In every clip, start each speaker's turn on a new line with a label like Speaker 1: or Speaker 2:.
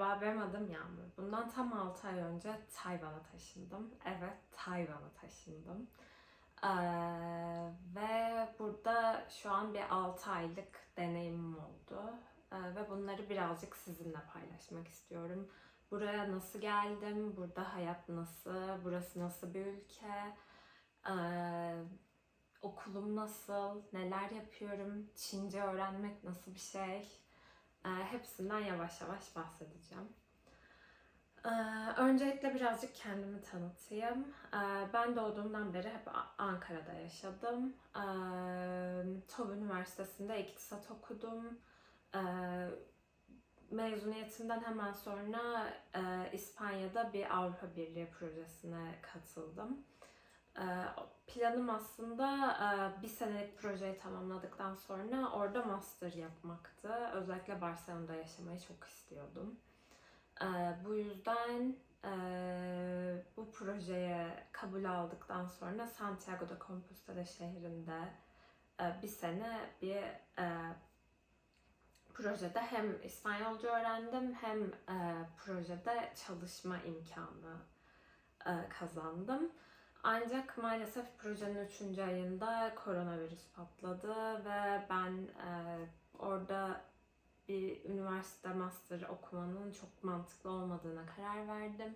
Speaker 1: Merhaba, benim adım Yağmur. Bundan tam 6 ay önce Tayvan'a taşındım. Evet, Tayvan'a taşındım. Ee, ve burada şu an bir 6 aylık deneyimim oldu. Ee, ve bunları birazcık sizinle paylaşmak istiyorum. Buraya nasıl geldim, burada hayat nasıl, burası nasıl bir ülke, ee, okulum nasıl, neler yapıyorum, Çince öğrenmek nasıl bir şey, ee, hepsinden yavaş yavaş bahsedeceğim. Ee, öncelikle birazcık kendimi tanıtayım. Ee, ben doğduğumdan beri hep Ankara'da yaşadım. Ee, TOB Üniversitesi'nde iktisat okudum. Mezuniyetimden hemen sonra e, İspanya'da bir Avrupa Birliği projesine katıldım. Ee, planım aslında e, bir senelik projeyi tamamladıktan sonra orada master yapmaktı. Özellikle Barcelona'da yaşamayı çok istiyordum. Ee, bu yüzden e, bu projeye kabul aldıktan sonra Santiago de Compostela şehrinde e, bir sene bir projede hem İspanyolca öğrendim hem projede çalışma imkanı kazandım. Ancak maalesef projenin 3. ayında koronavirüs patladı ve ben e, orada bir üniversite master okumanın çok mantıklı olmadığına karar verdim.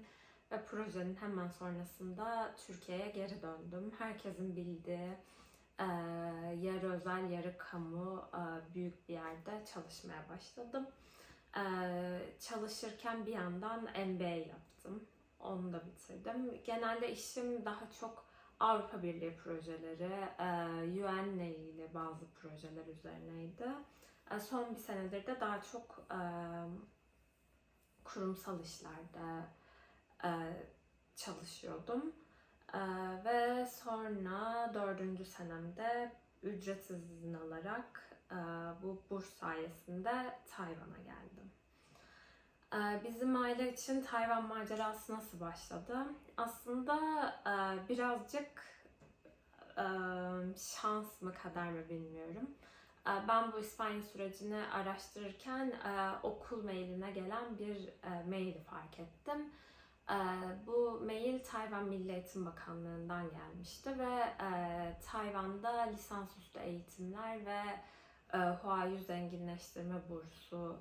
Speaker 1: Ve projenin hemen sonrasında Türkiye'ye geri döndüm. Herkesin bildiği e, yarı özel yarı kamu e, büyük bir yerde çalışmaya başladım. E, çalışırken bir yandan MBA yaptım. Onu da bitirdim. Genelde işim daha çok Avrupa Birliği projeleri, e, UN ile ilgili bazı projeler üzerineydi. E, Son bir senedir de daha çok e, kurumsal işlerde çalışıyordum. Ve sonra dördüncü senemde ücretsiz izin alarak bu burs sayesinde Tayvan'a geldim. Ee, Bizim aile için Tayvan macerası nasıl başladı? Aslında e, birazcık e, şans mı kader mi bilmiyorum. E, Ben bu İspanya sürecini araştırırken okul mailine gelen bir maili fark ettim. Bu mail Tayvan Milli Eğitim Bakanlığı'ndan gelmişti ve Tayvan'da lisansüstü eğitimler ve Huayu Zenginleştirme Bursu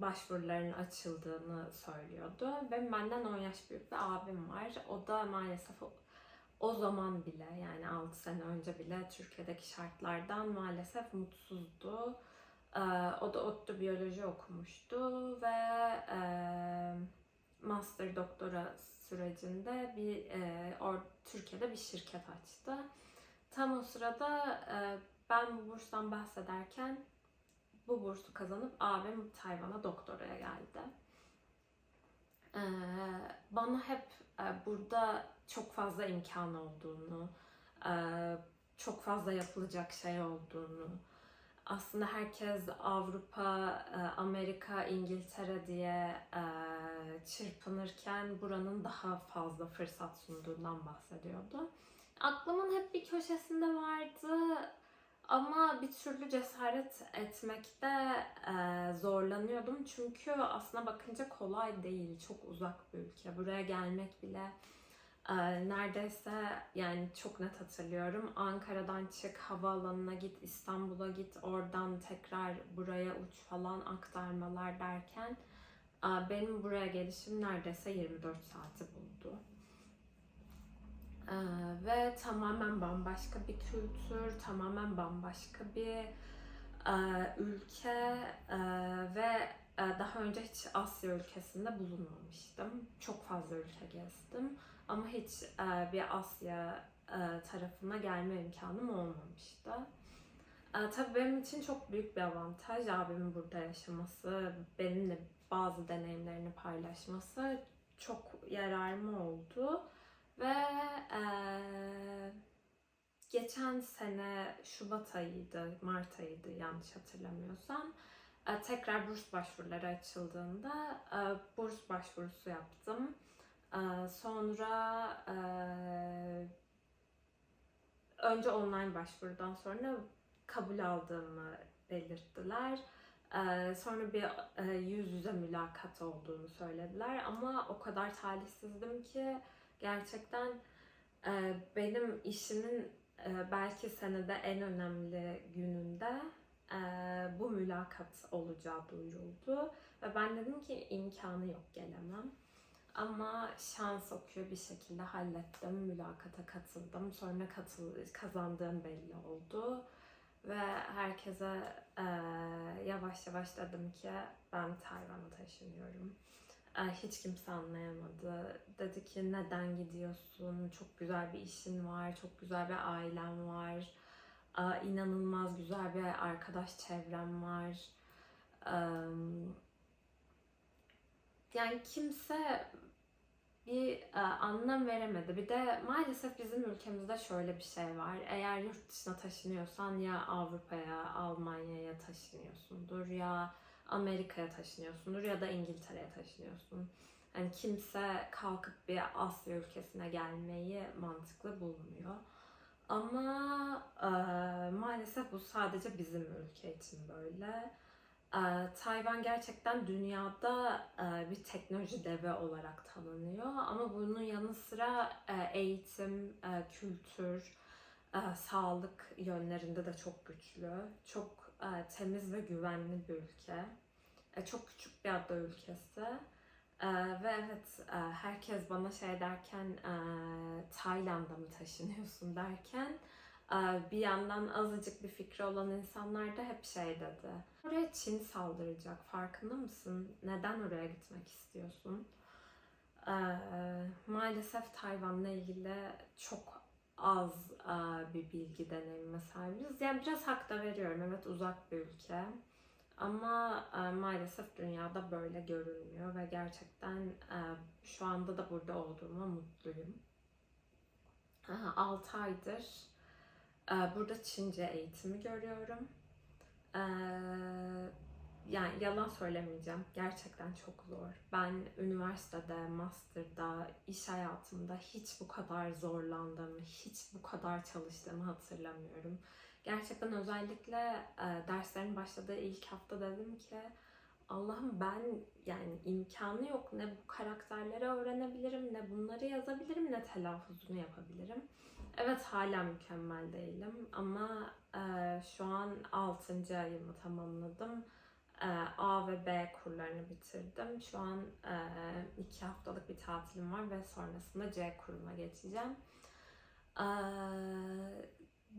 Speaker 1: başvuruların açıldığını söylüyordu. Ve benden 10 yaş büyük bir abim var. O da maalesef o, zaman bile yani 6 sene önce bile Türkiye'deki şartlardan maalesef mutsuzdu. Ee, o da ODTÜ biyoloji okumuştu ve e, master doktora sürecinde bir e, or, Türkiye'de bir şirket açtı. Tam o sırada e, ben bu burstan bahsederken bu bursu kazanıp abim Tayvan'a doktoraya geldi. Ee, bana hep e, burada çok fazla imkan olduğunu, e, çok fazla yapılacak şey olduğunu, aslında herkes Avrupa, e, Amerika, İngiltere diye e, çırpınırken buranın daha fazla fırsat sunduğundan bahsediyordu. Aklımın hep bir köşesinde vardı ama bir türlü cesaret etmekte e, zorlanıyordum. Çünkü aslına bakınca kolay değil. Çok uzak bir ülke. Buraya gelmek bile e, neredeyse yani çok net hatırlıyorum. Ankara'dan çık, havaalanına git, İstanbul'a git, oradan tekrar buraya uç falan aktarmalar derken e, benim buraya gelişim neredeyse 24 saati buldu. Ee, ve tamamen bambaşka bir kültür, tamamen bambaşka bir e, ülke e, ve e, daha önce hiç Asya ülkesinde bulunmamıştım. Çok fazla ülke gezdim ama hiç e, bir Asya e, tarafına gelme imkanım olmamıştı. Tabii benim için çok büyük bir avantaj abimin burada yaşaması, benimle bazı deneyimlerini paylaşması çok yararlı oldu. Ve eee, geçen sene Şubat ayıydı, Mart ayıydı yanlış hatırlamıyorsam. eee, tekrar burs başvuruları açıldığında eee, burs başvurusu yaptım. Eee, sonra eee, önce online başvurudan sonra kabul aldığımı belirttiler. Sonra bir e, yüz yüze mülakat olduğunu söylediler ama o kadar talihsizdim ki gerçekten e, benim işimin e, belki senede en önemli gününde e, bu mülakat olacağı duyuruldu ve ben dedim ki imkanı yok gelemem. Ama şans okuyor bir şekilde hallettim. Mülakata katıldım. Sonra katıl kazandığım belli oldu. Ve herkese eee, yavaş yavaş dedim ki ben Tayvan'a taşınıyorum. Hiç kimse anlayamadı. Dedi ki neden gidiyorsun? Çok güzel bir işin var, çok güzel bir ailen var. İnanılmaz güzel bir arkadaş çevrem var. Yani kimse bir e, anlam veremedi. Bir de maalesef bizim ülkemizde şöyle bir şey var. Eğer yurt dışına taşınıyorsan ya Avrupa'ya, Almanya'ya taşınıyorsundur ya Amerika'ya taşınıyorsundur ya da İngiltere'ye taşınıyorsun. Yani kimse kalkıp bir Asya ülkesine gelmeyi mantıklı bulmuyor. Ama e, maalesef bu sadece bizim ülke için böyle. Ee, Tayvan gerçekten dünyada e, bir teknoloji devi olarak tanınıyor ama bunun yanı sıra e, eğitim, e, kültür, e, sağlık yönlerinde de çok güçlü. Çok e, temiz ve güvenli bir ülke. E, Çok küçük bir ada ülkesi. E, Ve evet herkes bana şey derken e, Tayland'a mı taşınıyorsun derken bir yandan azıcık bir fikri olan insanlar da hep şey dedi. Oraya Çin saldıracak farkında mısın? Neden oraya gitmek istiyorsun? Maalesef Tayvan'la ilgili çok az e, bir bilgi deneyime sahibiz. Yani biraz hak da veriyorum. Evet uzak bir ülke. Ama e, maalesef dünyada böyle görülmüyor ve gerçekten e, şu anda da burada olduğuma mutluyum. 6 aydır Burada Çince eğitimi görüyorum. Yani yalan söylemeyeceğim. Gerçekten çok zor. Ben üniversitede, master'da, iş hayatımda hiç bu kadar zorlandığımı, hiç bu kadar çalıştığımı hatırlamıyorum. Gerçekten özellikle e, derslerin başladığı ilk hafta dedim ki Allah'ım ben yani imkanı yok ne bu karakterleri öğrenebilirim ne bunları yazabilirim ne telaffuzunu yapabilirim. Evet hala mükemmel değilim ama e, şu an 6. ayımı tamamladım. E, A ve B kurlarını bitirdim. Şu an 2 haftalık bir tatilim var ve sonrasında C kuruma geçeceğim. E,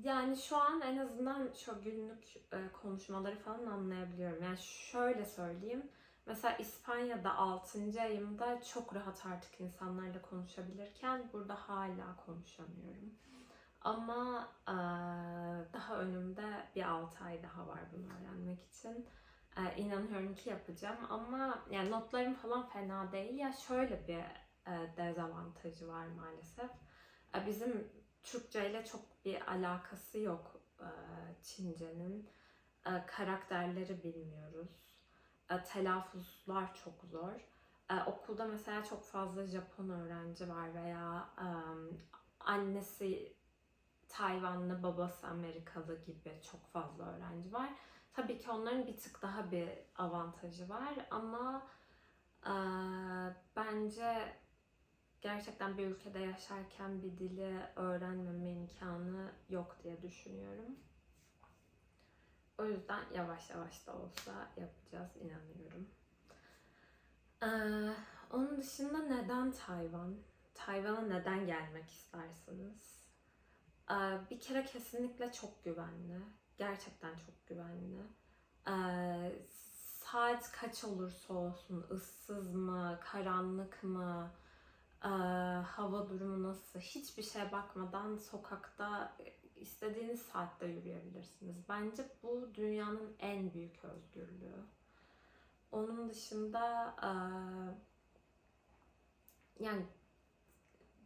Speaker 1: yani şu an en azından şu günlük e, konuşmaları falan anlayabiliyorum. Yani şöyle söyleyeyim. Mesela İspanya'da 6. ayımda çok rahat artık insanlarla konuşabilirken burada hala konuşamıyorum. Ama e, daha önümde bir 6 ay daha var bunu öğrenmek için. E, inanıyorum ki yapacağım ama yani notlarım falan fena değil. Ya şöyle bir e, dezavantajı var maalesef. E, bizim Türkçe ile çok bir alakası yok e, Çince'nin. E, karakterleri bilmiyoruz. E, telaffuzlar çok zor. E, okulda mesela çok fazla Japon öğrenci var veya e, annesi Tayvanlı, babası Amerikalı gibi çok fazla öğrenci var. Tabii ki onların bir tık daha bir avantajı var ama e, bence gerçekten bir ülkede yaşarken bir dili öğrenmeme imkanı yok diye düşünüyorum. O yüzden yavaş yavaş da olsa yapacağız inanıyorum. Ee, onun dışında neden Tayvan? Tayvan'a neden gelmek istersiniz? Ee, bir kere kesinlikle çok güvenli. Gerçekten çok güvenli. Ee, saat kaç olursa olsun, ıssız mı, karanlık mı, ee, hava durumu nasıl, hiçbir şeye bakmadan sokakta istediğiniz saatte yürüyebilirsiniz. Bence bu dünyanın en büyük özgürlüğü. Onun dışında e, yani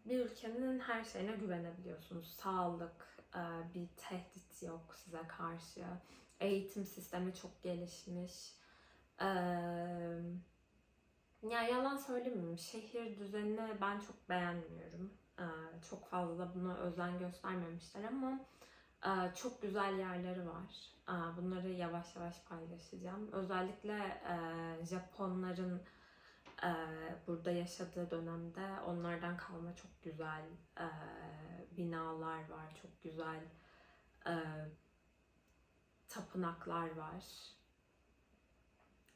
Speaker 1: bir ülkenin her şeyine güvenebiliyorsunuz. Sağlık, e, bir tehdit yok size karşı. Eğitim sistemi çok gelişmiş. Eee ya yalan söylemeyeyim. Şehir düzenini ben çok beğenmiyorum. Ee, çok fazla buna özen göstermemişler ama çok güzel yerleri var. Bunları yavaş yavaş paylaşacağım. Özellikle e, Japonların e, burada yaşadığı dönemde onlardan kalma çok güzel binalar var. Çok güzel tapınaklar var.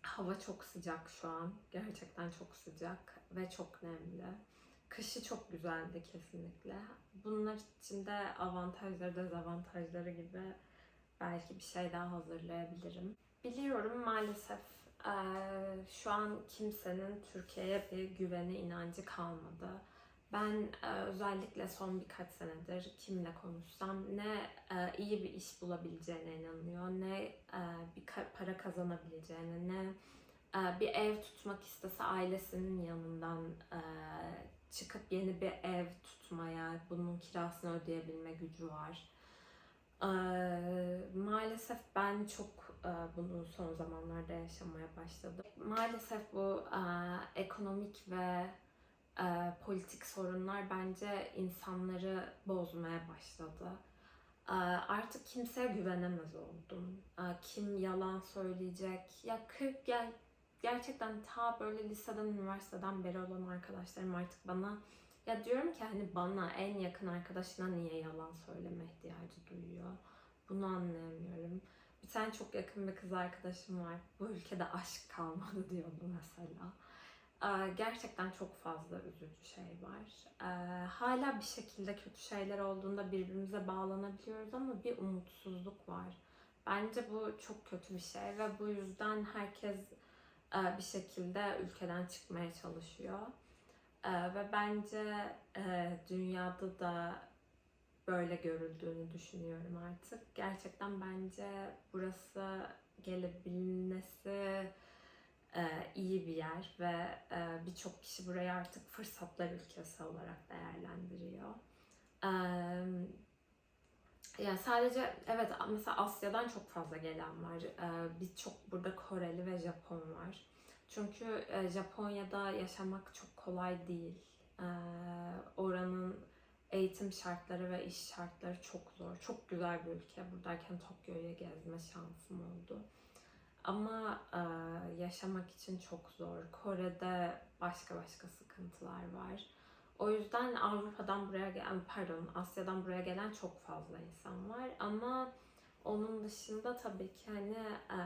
Speaker 1: Hava çok sıcak şu an. Gerçekten çok sıcak ve çok nemli. Kışı çok güzeldi kesinlikle. Bunlar için de avantajları dezavantajları gibi belki bir şey daha hazırlayabilirim. Biliyorum maalesef şu an kimsenin Türkiye'ye bir güveni, inancı kalmadı. Ben özellikle son birkaç senedir kimle konuşsam ne iyi bir iş bulabileceğine inanıyor, ne bir para kazanabileceğine, ne bir ev tutmak istese ailesinin yanından çıkıp yeni bir ev tutmaya, bunun kirasını ödeyebilme gücü var. Maalesef ben çok bunu son zamanlarda yaşamaya başladım. Maalesef bu eee, ekonomik ve eee, politik sorunlar bence insanları bozmaya başladı. Artık kimseye güvenemez oldum. Kim yalan söyleyecek? Ya 40 ya gerçekten ta böyle liseden, üniversiteden beri olan arkadaşlarım artık bana ya diyorum ki hani bana en yakın arkadaşına niye yalan söyleme ihtiyacı duyuyor? Bunu anlayamıyorum. Bir tane çok yakın bir kız arkadaşım var. Bu ülkede aşk kalmadı diyordu mesela. Ee, Gerçekten çok fazla üzücü şey var. Ee, Hala bir şekilde kötü şeyler olduğunda birbirimize bağlanabiliyoruz ama bir umutsuzluk var. Bence bu çok kötü bir şey ve bu yüzden herkes e, bir şekilde ülkeden çıkmaya çalışıyor. Ee, ve bence e, dünyada da böyle görüldüğünü düşünüyorum artık. Gerçekten bence burası gelebilmesi e, iyi bir yer ve e, birçok kişi burayı artık fırsatlar ülkesi olarak değerlendiriyor. Ee, yani sadece evet mesela Asya'dan çok fazla gelen var. Ee, Birçok burada Koreli ve Japon var. Çünkü e, Japonya'da yaşamak çok kolay değil. Ee, oranın eğitim şartları ve iş şartları çok zor. Çok güzel bir ülke. Buradayken Tokyo'yu gezme şansım oldu. Ama e, yaşamak için çok zor. Kore'de başka başka sıkıntılar var. O yüzden Avrupa'dan buraya gelen, pardon Asya'dan buraya gelen çok fazla insan var. Ama onun dışında tabii ki hani e,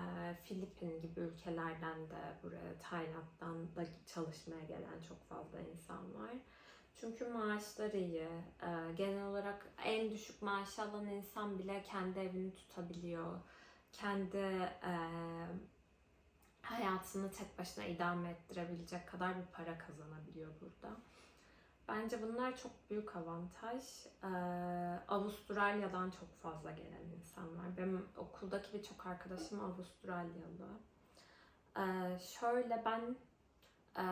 Speaker 1: Filipin gibi ülkelerden de buraya, Tayland'dan da çalışmaya gelen çok fazla insan var. Çünkü maaşları iyi. E, genel olarak en düşük maaşı alan insan bile kendi evini tutabiliyor. Kendi e, hayatını tek başına idame ettirebilecek kadar bir para kazanabiliyor burada. Bence bunlar çok büyük avantaj. Ee, Avustralya'dan çok fazla gelen insan var. Benim okuldaki birçok arkadaşım Avustralyalı. Ee, şöyle ben e,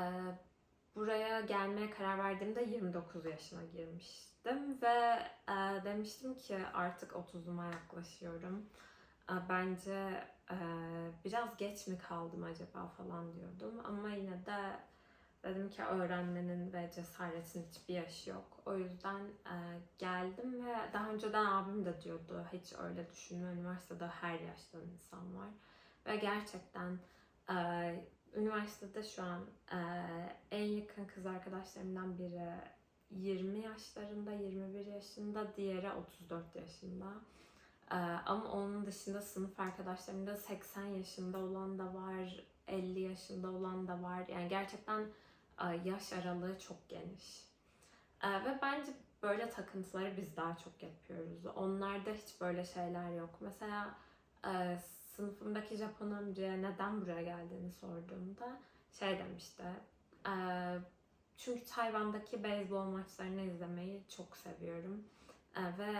Speaker 1: buraya gelmeye karar verdiğimde 29 yaşına girmiştim ve e, demiştim ki artık 30'uma yaklaşıyorum. E, bence e, biraz geç mi kaldım acaba falan diyordum ama yine de Dedim ki öğrenmenin ve cesaretin hiçbir yaşı yok. O yüzden e, geldim ve daha önceden abim de diyordu hiç öyle düşünme üniversitede her yaştan insan var. Ve gerçekten e, üniversitede şu an e, en yakın kız arkadaşlarımdan biri 20 yaşlarında, 21 yaşında, diğeri 34 yaşında. E, ama onun dışında sınıf arkadaşlarımda 80 yaşında olan da var, 50 yaşında olan da var. Yani gerçekten e, yaş aralığı çok geniş. E, Ve bence böyle takıntıları biz daha çok yapıyoruz. Onlarda hiç böyle şeyler yok. Mesela e, sınıfımdaki Japon amcaya neden buraya geldiğini sorduğumda şey demişti. e, Çünkü Tayvan'daki beyzbol maçlarını izlemeyi çok seviyorum. E, Ve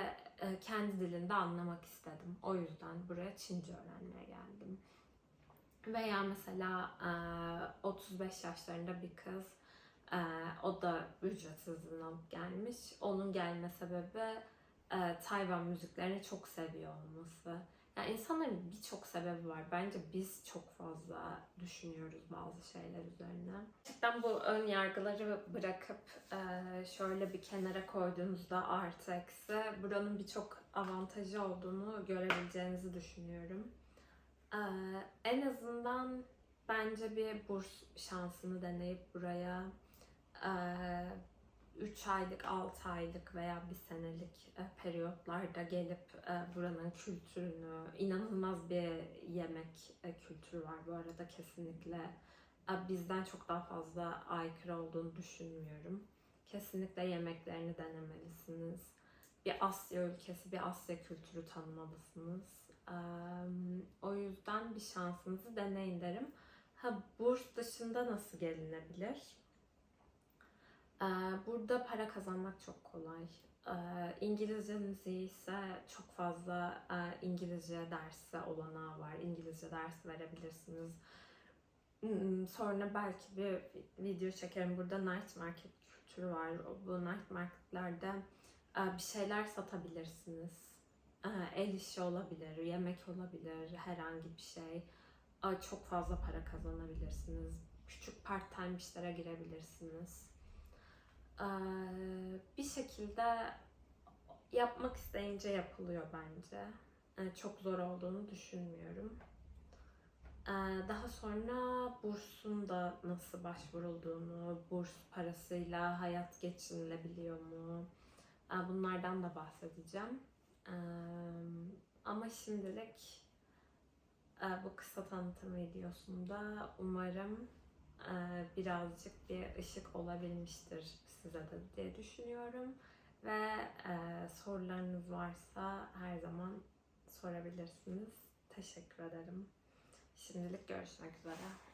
Speaker 1: e, kendi dilinde anlamak istedim. O yüzden buraya Çince öğrenmeye geldim. Veya mesela e, 35 yaşlarında bir kız e, o da ücretsiz gelmiş. Onun gelme sebebi e, Tayvan müziklerini çok seviyor olması. Yani insanların birçok sebebi var. Bence biz çok fazla düşünüyoruz bazı şeyler üzerine. Gerçekten bu ön yargıları bırakıp e, şöyle bir kenara koyduğunuzda artı eksi buranın birçok avantajı olduğunu görebileceğinizi düşünüyorum. E, en azından bence bir burs şansını deneyip buraya 3 aylık, 6 aylık veya bir senelik e, periyotlarda gelip e, buranın kültürünü, inanılmaz bir yemek e, kültürü var bu arada kesinlikle. Bizden çok daha fazla aykırı olduğunu düşünmüyorum. Kesinlikle yemeklerini denemelisiniz. Bir Asya ülkesi, bir Asya kültürü tanımalısınız. O yüzden bir şansınızı deneyin derim. Ha burs dışında nasıl gelinebilir? Ee, Burada para kazanmak çok kolay. Ee, İngilizceniz iyiyse çok fazla e, İngilizce dersi olanağı var. İngilizce ders verebilirsiniz. Hmm, Sonra belki bir video çekerim. Burada night market kültürü var. Bu night marketlerde e, bir şeyler satabilirsiniz. E, El işi olabilir, yemek olabilir, herhangi bir şey. Çok fazla para kazanabilirsiniz. Küçük part time işlere girebilirsiniz. Ee, bir şekilde yapmak isteyince yapılıyor bence. Ee, Çok zor olduğunu düşünmüyorum. Ee, Daha sonra bursun da nasıl başvurulduğunu, burs parasıyla hayat geçinilebiliyor mu? Bunlardan da bahsedeceğim. Ama şimdilik e, bu kısa tanıtım videosunda umarım e, birazcık bir ışık olabilmiştir size de diye düşünüyorum. Ve e, sorularınız varsa her zaman sorabilirsiniz. Teşekkür ederim. Şimdilik görüşmek üzere.